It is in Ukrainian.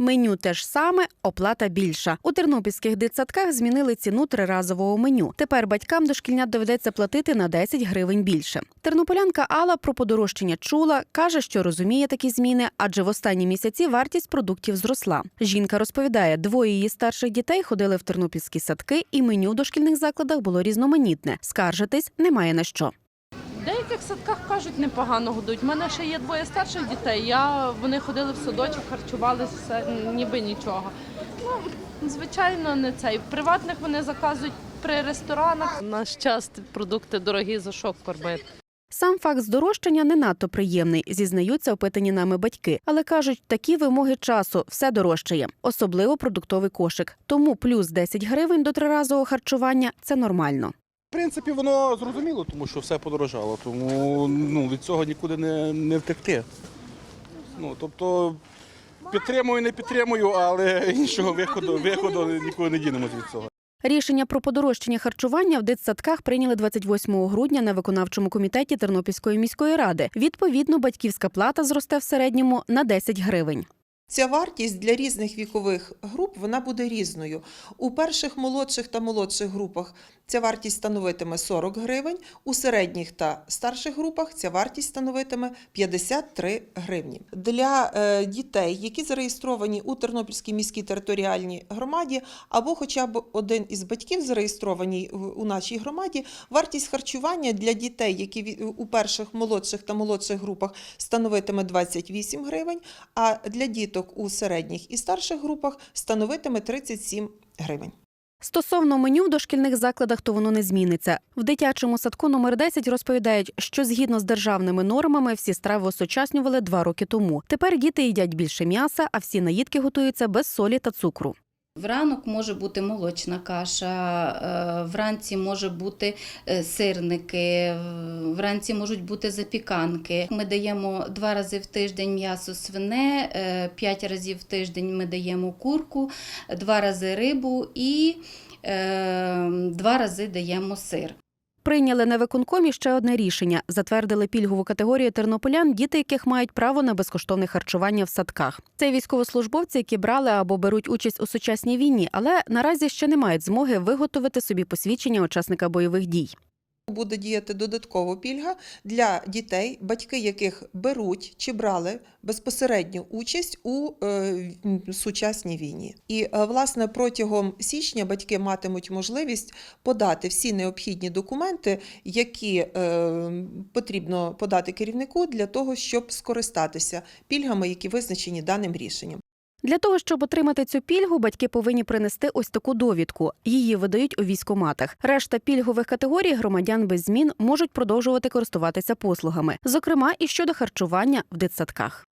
Меню те ж саме, оплата більша. У тернопільських дитсадках змінили ціну триразового меню. Тепер батькам дошкільнят доведеться платити на 10 гривень більше. Тернополянка Алла про подорожчання чула, каже, що розуміє такі зміни, адже в останні місяці вартість продуктів зросла. Жінка розповідає, двоє її старших дітей ходили в тернопільські садки, і меню в дошкільних закладах було різноманітне. Скаржитись немає на що. В деяких садках кажуть, непогано годують. У мене ще є двоє старших дітей. Я вони ходили в садочок, харчувалися все ніби нічого. Ну звичайно, не цей. В приватних вони заказують при ресторанах. У наш час продукти дорогі за що кормити. Сам факт здорожчання не надто приємний, зізнаються опитані нами батьки, але кажуть, такі вимоги часу все дорожчає, особливо продуктовий кошик. Тому плюс 10 гривень до триразового харчування це нормально. В принципі, воно зрозуміло, тому що все подорожало, тому ну, від цього нікуди не, не втекти. Ну, тобто, підтримую, не підтримую, але іншого виходу, виходу нікуди не дінемось від цього. Рішення про подорожчання харчування в дитсадках прийняли 28 грудня на виконавчому комітеті Тернопільської міської ради. Відповідно, батьківська плата зросте в середньому на 10 гривень. Ця вартість для різних вікових груп вона буде різною. У перших молодших та молодших групах ця вартість становитиме 40 гривень, у середніх та старших групах ця вартість становитиме 53 гривні. Для е, дітей, які зареєстровані у Тернопільській міській територіальній громаді, або хоча б один із батьків зареєстрований у нашій громаді, вартість харчування для дітей, які у перших молодших та молодших групах становитиме 28 гривень, а для діток у середніх і старших групах становитиме 37 гривень. Стосовно меню в дошкільних закладах, то воно не зміниться. В дитячому садку номер 10 розповідають, що згідно з державними нормами всі страви осучаснювали два роки тому. Тепер діти їдять більше м'яса, а всі наїдки готуються без солі та цукру. Вранок може бути молочна каша, е, вранці може бути е, сирники, вранці можуть бути запіканки. Ми даємо два рази в тиждень м'ясо свине, е, п'ять разів в тиждень ми даємо курку, два рази рибу і два рази даємо сир. Прийняли на виконкомі ще одне рішення: затвердили пільгову категорію тернополян, діти яких мають право на безкоштовне харчування в садках. Це військовослужбовці, які брали або беруть участь у сучасній війні, але наразі ще не мають змоги виготовити собі посвідчення учасника бойових дій. Буде діяти додаткова пільга для дітей, батьки яких беруть чи брали безпосередню участь у е, сучасній війні. І е, власне протягом січня батьки матимуть можливість подати всі необхідні документи, які е, потрібно подати керівнику для того, щоб скористатися пільгами, які визначені даним рішенням. Для того, щоб отримати цю пільгу, батьки повинні принести ось таку довідку. Її видають у військоматах. Решта пільгових категорій громадян без змін можуть продовжувати користуватися послугами, зокрема і щодо харчування в дитсадках.